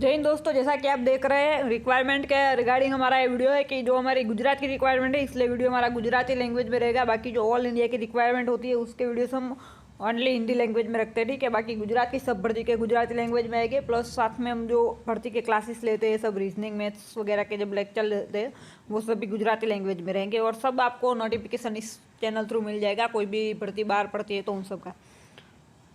जय हिंद दोस्तों, जैसा कि आप देख रहे हैं रिक्वायरमेंट के रिगार्डिंग हमारा ये वीडियो है कि जो हमारी गुजरात की रिक्वायरमेंट है, इसलिए वीडियो हमारा गुजराती लैंग्वेज में रहेगा, बाकी जो ऑल इंडिया की रिक्वायरमेंट होती है, उसके वीडियोस हम ओनली हिंदी लैंग्वेज में रखते हैं, ठीक है? बाकी गुजरात की सब भर्ती के गुजराती लैंग्वेज में आएँगे प्लस साथ में हम जो भर्ती के क्लासेस लेते हैं, सब रीजनिंग मैथ्स वगैरह के जब लेक्चर लेते हैं, वो सब भी गुजराती लैंग्वेज में रहेंगे, और सब आपको नोटिफिकेशन इस चैनल थ्रू मिल जाएगा, कोई भी भर्ती बाहर पड़ती है तो उन सब का।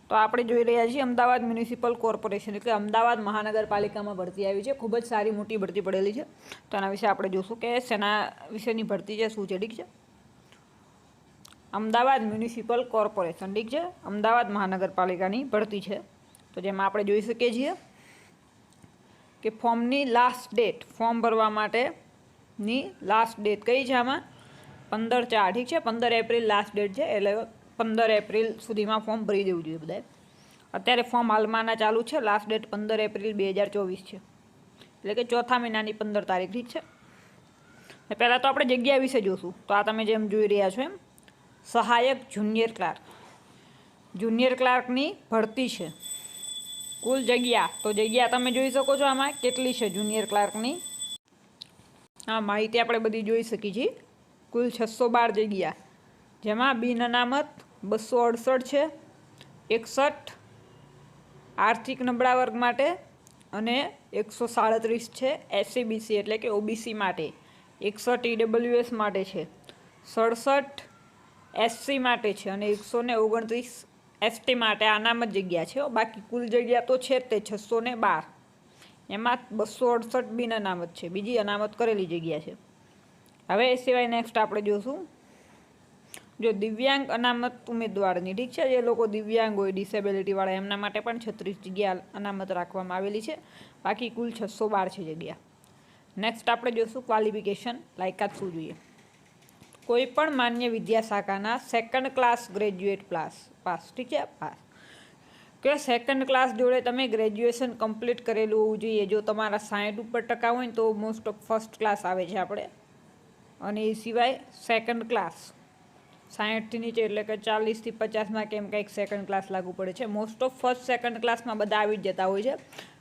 તો આપણે જોઈ રહ્યા છીએ અમદાવાદ મ્યુનિસિપલ કોર્પોરેશન, એટલે અમદાવાદ મહાનગરપાલિકામાં ભરતી આવી છે. ખૂબ જ સારી મોટી ભરતી પડેલી છે. તો એના વિશે આપણે જોશું કે શેના વિશેની ભરતી છે, શું છે, ઠીક છે? અમદાવાદ મ્યુનિસિપલ કોર્પોરેશન, ઠીક છે? અમદાવાદ મહાનગરપાલિકાની ભરતી છે. તો જેમાં આપણે જોઈ શકીએ છીએ કે ફોર્મની લાસ્ટ ડેટ ફોર્મ ભરવા માટેની લાસ્ટ ડેટ કઈ છે આમાં? પંદર ચાર, ઠીક છે? પંદર એપ્રિલ લાસ્ટ ડેટ છે, એટલે પંદર એપ્રિલ સુધીમાં ફોર્મ ભરી દેવું જોઈએ બધાએ. અત્યારે ફોર્મ હાલમાંના ચાલુ છે લાસ્ટ ડેટ પંદર એપ્રિલ બે હજાર ચોવીસ છે. એટલે કે ચોથા મહિનાની પંદર તારીખ ઠીક છે. પહેલાં તો આપણે જગ્યા વિશે જોશું. તો આ તમે જેમ જોઈ રહ્યા છો એમ, સહાયક જુનિયર ક્લાર્ક જુનિયર ક્લાર્કની ભરતી છે. કુલ જગ્યા, તો જગ્યા તમે જોઈ શકો છો આમાં કેટલી છે જુનિયર ક્લાર્કની આ માહિતી આપણે બધી જોઈ શકી છીએ. કુલ છસો બાર જગ્યા. જેમાં બિન અનામત બસો અડસઠ છે, એકસઠ આર્થિક નબળા વર્ગ માટે અને એકસો સાડત્રીસ છે એસસીબીસી એટલે કે ઓબીસી માટે. એકસઠ ઈડબ્લ્યુએસ માટે છે. સડસઠ એસસી માટે છે અને એકસો ને ઓગણત્રીસ એસટી માટે અનામત જગ્યા છે બાકી કુલ જગ્યા તો છે તે છસો ને બાર. એમાં બસો અડસઠ બિન અનામત છે. બીજી અનામત કરેલી જગ્યા છે. હવે એ સિવાય નેક્સ્ટ આપણે જોશું જો દિવ્યાંગ અનામત ઉમેદવારની, ઠીક છે? જે લોકો દિવ્યાંગ હોય ડિસેબિલિટીવાળા એમના માટે પણ છત્રીસ જગ્યા અનામત રાખવામાં આવેલી છે. બાકી કુલ છસો બાર છે જગ્યા. નેક્સ્ટ આપણે જોશું ક્વોલિફિકેશન લાયકાત શું જોઈએ? કોઈપણ માન્ય વિદ્યા શાખાના second class graduate class pass ઠીક છે? પાસ કે સેકન્ડ ક્લાસ જોડે તમે ગ્રેજ્યુએશન કમ્પ્લીટ કરેલું હોવું જોઈએ. જો તમારા સાઠ ઉપર ટકા હોય તો મોસ્ટ ઓફ ફર્સ્ટ ક્લાસ આવે છે આપણે. અને એ સિવાય સેકન્ડ ક્લાસ સાહીઠથી નીચે એટલે કે ચાલીસથી પચાસમાં કેમ કંઈક સેકન્ડ ક્લાસ લાગુ પડે છે. મોસ્ટ ઓફ ફર્સ્ટ સેકન્ડ ક્લાસમાં બધા આવી જ જતા હોય છે.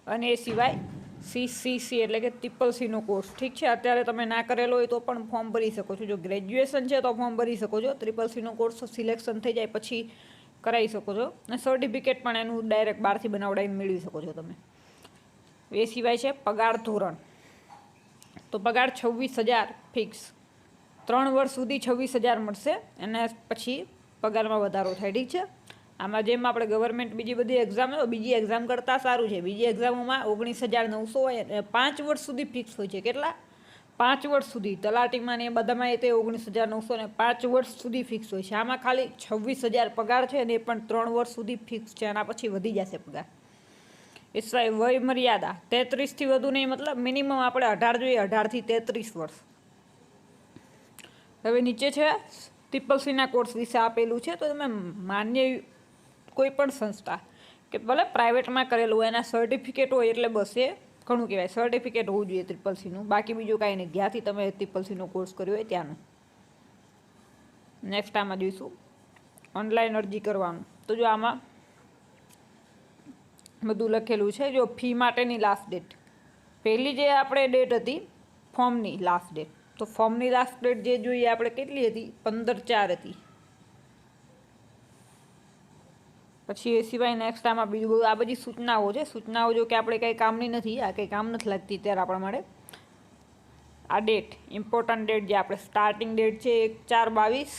અને એ સિવાય સી સી સી એટલે કે ટ્રિપલ સીનો કોર્સ ઠીક છે? અત્યારે તમે ના કરેલો હોય તો પણ ફોર્મ ભરી શકો છો. જો ગ્રેજ્યુએશન છે તો ફોર્મ ભરી શકો છો. ટ્રિપલ સીનો કોર્સ સિલેક્શન થઈ જાય પછી કરાવી શકો છો. અને સર્ટિફિકેટ પણ એનું ડાયરેક્ટ બહારથી બનાવડાવીને મેળવી શકો છો તમે. એ સિવાય છે પગાર ધોરણ. તો પગાર છવ્વીસ હજાર ફિક્સ ત્રણ વર્ષ સુધી છવ્વીસ હજાર મળશે. અને પછી પગારમાં વધારો થાય, ઠીક છે? આમાં જેમ આપણે ગવર્મેન્ટ બીજી બધી એક્ઝામ બીજી એક્ઝામ કરતાં સારું છે. બીજી એક્ઝામોમાં ઓગણીસ હજાર નવસો હોય પાંચ વર્ષ સુધી ફિક્સ હોય છે. કેટલા? પાંચ વર્ષ સુધી. તલાટીમાં ને એ બધામાં એ તે ઓગણીસ હજાર નવસો ને પાંચ વર્ષ સુધી ફિક્સ હોય છે. આમાં ખાલી છવ્વીસ હજાર પગાર છે અને એ પણ ત્રણ વર્ષ સુધી ફિક્સ છે. આના પછી વધી જશે પગાર. એ સિવાય વય મર્યાદા તેત્રીસથી વધુ નહીં, મતલબ મિનિમમ આપણે અઢાર જોઈએ, અઢારથી તેત્રીસ વર્ષ. હવે નીચે છે ટ્રિપલ સીના કોર્સ વિશે આપેલું છે, તો તમે માન્ય કોઈ પણ સંસ્થા કે ભલે પ્રાઇવેટમાં કરેલું હોય, એના સર્ટિફિકેટ હોય એટલે બસ એ ઘણું કહેવાય. સર્ટિફિકેટ હોવું જોઈએ ટ્રિપલ સીનું બાકી બીજું કાંઈ નહીં. જ્યાંથી તમે ટ્રિપલ સીનો કોર્સ કર્યો હોય ત્યાંનું. નેક્સ્ટ આમાં જોઈશું. ઓનલાઈન અરજી કરવાનું. તો જો આમાં બધું લખેલું છે, જો ફી માટેની લાસ્ટ ડેટ પહેલી જે આપણે ડેટ હતી ફોર્મની લાસ્ટ ડેટ તો ફોર્મની લાસ્ટ ડેટ જે જોઈએ આપણે કેટલી હતી? પંદર ચાર હતી. પછી એ સિવાય નેક્સ્ટ બીજું આ બધી સૂચનાઓ છે. સૂચનાઓ જો કે આપણે કંઈ કામની નથી, આ કંઈ કામ નથી લાગતી ત્યારે આપણા માટે. આ ડેટ ઇમ્પોર્ટન્ટ ડેટ જે આપણે સ્ટાર્ટિંગ ડેટ છે એક ચાર બાવીસ.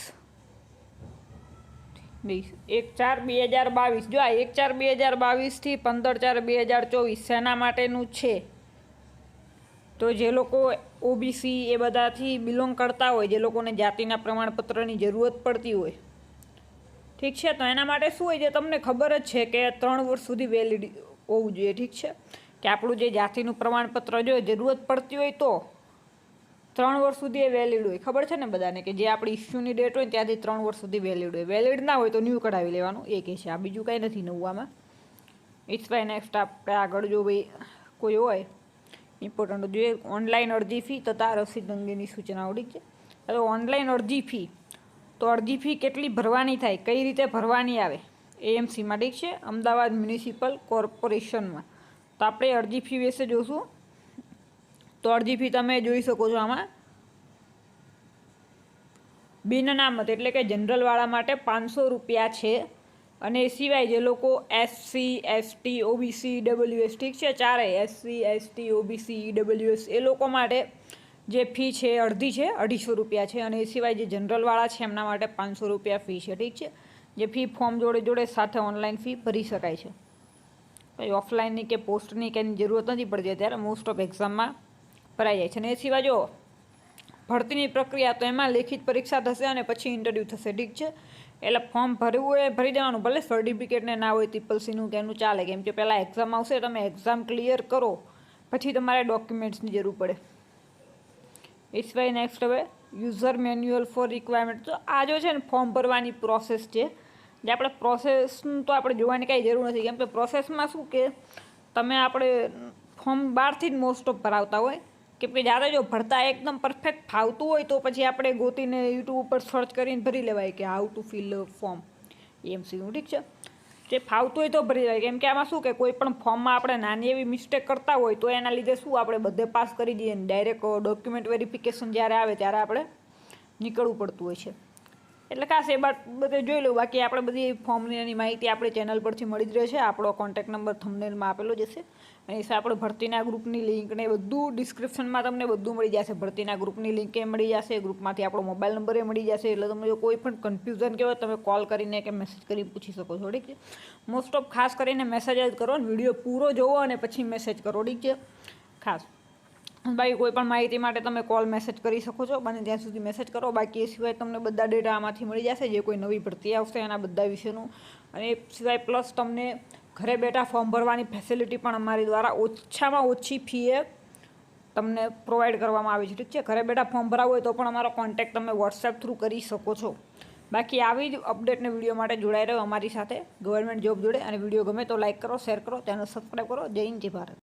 એક ચાર બે હજાર બાવીસ. જો આ એક ચાર બે હજાર બાવીસથી પંદર ચાર બે હજાર ચોવીસ, શેના માટેનું છે? તો જે લોકો ઓબીસી એ બધાથી બિલોંગ કરતા હોય, જે લોકોને જાતિના પ્રમાણપત્રની જરૂરત પડતી હોય. ઠીક છે? તો એના માટે શું હોય? છે તમને ખબર જ છે કે ત્રણ વર્ષ સુધી વેલિડ હોવું જોઈએ. ઠીક છે? કે આપણું જે જાતિનું પ્રમાણપત્ર જો જરૂરત પડતી હોય તો ત્રણ વર્ષ સુધી એ વેલિડ હોય. ખબર છે ને બધાને કે જે આપણી ઇસ્યુની ડેટ હોય ત્યાંથી ત્રણ વર્ષ સુધી વેલિડ હોય. વેલિડ ના હોય તો ન્યૂ કઢાવી લેવાનું. એ કહે છે. આ બીજું કાંઈ નથી નવું ઇટ્સ વાય નેક્સ્ટ આપણે આગળ જો ભાઈ કોઈ હોય ઇમ્પોર્ટન્ટ જોઈએ ઓનલાઈન અરજી ફી તથા રસીદ અંગેની સૂચના આવડી છે હવે ઓનલાઈન અરજી ફી તો અરજી ફી કેટલી ભરવાની થાય, કઈ રીતે ભરવાની આવે? એએમસીમાં ઠીક છે, અમદાવાદ મ્યુનિસિપલ કોર્પોરેશનમાં. તો આપણે અરજી ફી વિશે જોશું. તો અરજી ફી તમે જોઈ શકો છો આમાં. બિન અનામત એટલે કે જનરલવાળા માટે પાંચસો રૂપિયા છે. અને એ સિવાય જે લોકો એસસી એસટી ઓબીસી ડબલ્યુએસ ઠીક છે, ચારેય એસસી એસટી ઓબીસી ડબલ્યુએસ એ લોકો માટે જે ફી છે અડધી છે, અઢીસો રૂપિયા છે અને એ સિવાય જે જનરલવાળા છે એમના માટે પાંચસો રૂપિયા ફી છે, ઠીક છે? જે ફી ફોર્મ જોડે જોડે સાથે ઓનલાઈન ફી ભરી શકાય છે. કંઈ ઓફલાઈનની કે પોસ્ટની કે એની જરૂરત નથી પડતી અત્યારે મોસ્ટ ઓફ એક્ઝામમાં ભરાઈ જાય છે. અને એ સિવાય જો ભરતીની પ્રક્રિયા તો એમાં લેખિત પરીક્ષા થશે અને પછી ઇન્ટરવ્યૂ થશે, ઠીક છે? એટલે ફોર્મ ભરવું હોય ભરી દેવાનું, ભલે સર્ટિફિકેટને ના હોય ત્રિપલ સીનું કે એનું ચાલે, કેમ કે પહેલાં એક્ઝામ આવશે, તમે એક્ઝામ ક્લિયર કરો, પછી તમારે ડોક્યુમેન્ટ્સની જરૂર પડે. એ સિવાય નેક્સ્ટ હવે યુઝર મેન્યુઅલ ફોર રિક્વાયરમેન્ટ તો આ જો છે ને ફોર્મ ભરવાની પ્રોસેસ છે, જે આપણે પ્રોસેસનું તો આપણે જોવાની કાંઈ જરૂર નથી, કેમ કે પ્રોસેસમાં શું કે, તમે આપણે ફોર્મ બહારથી જ મોસ્ટ ઓફ ભરાવતા હોય કે જ્યારે જો ભરતા એકદમ પરફેક્ટ ફાવતું હોય તો પછી આપણે ગોતીને યુટ્યુબ ઉપર સર્ચ કરીને ભરી લેવાય કે હાઉ ટુ ફિલ ફોર્મ એમસીનું ઠીક છે? જે ફાવતું હોય તો ભરી લેવાય. કેમ કે આમાં શું કે કોઈ પણ ફોર્મમાં આપણે નાની એવી મિસ્ટેક કરતા હોય તો એના લીધે શું આપણે બધે પાસ કરી દઈએ ને ડાયરેક્ટ ડોક્યુમેન્ટ વેરિફિકેશન જ્યારે આવે ત્યારે આપણે નીકળવું પડતું હોય છે. એટલે ખાસ એ બાદ બધે જોઈ લઉં બાકી આપણે બધી ફોર્મની એની માહિતી આપણી ચેનલ પરથી મળી જ રહે છે. આપણો કોન્ટેક્ટ નંબર થંબનેલમાં આપેલો જશે. અને એ આપણે ભરતીના ગ્રુપની લિંક ને બધું ડિસ્ક્રિપ્શનમાં તમને બધું મળી જશે. ભરતીના ગ્રુપની લિંક એ મળી જશે ગ્રુપમાંથી આપણો મોબાઈલ નંબર એ મળી જશે. એટલે તમને જો કોઈ પણ કન્ફ્યુઝન કે હોય તમે કોલ કરીને કે મેસેજ કરી પૂછી શકો છો. ઠીક છે? મોસ્ટ ઓફ ખાસ કરીને મેસેજ જ કરો વીડિયો પૂરો જોવો અને પછી મેસેજ કરો. ઠીક છે? ખાસ. બાકી કોઈ પણ માહિતી માટે તમે કોલ મેસેજ કરી શકો છો. બને ત્યાં સુધી મેસેજ કરો. બાકી એ સિવાય તમને બધા ડેટા આમાંથી મળી જશે. જે કોઈ નવી ભરતી આવશે એના બધા વિશેનું. અને એ સિવાય પ્લસ તમને ઘરે બેઠા ફોર્મ ભરવાની ફેસિલિટી પણ અમારી દ્વારા ઓછામાં ઓછી ફીએ તમને પ્રોવાઈડ કરવામાં આવી છે. ઠીક છે? ઘરે બેઠા ફોર્મ ભરાવો હોય તો પણ અમારો કોન્ટેક્ટ તમે વોટ્સએપ થ્રુ કરી શકો છો. બાકી આવી જ અપડેટને વીડિયો માટે જોડાઈ રહ્યો અમારી સાથે. ગવર્મેન્ટ જોબ જોડે. અને વીડિયો ગમે તો લાઇક કરો શેર કરો ચેનલ સબસ્ક્રાઈબ કરો. જય હિન્દ, જય ભારત.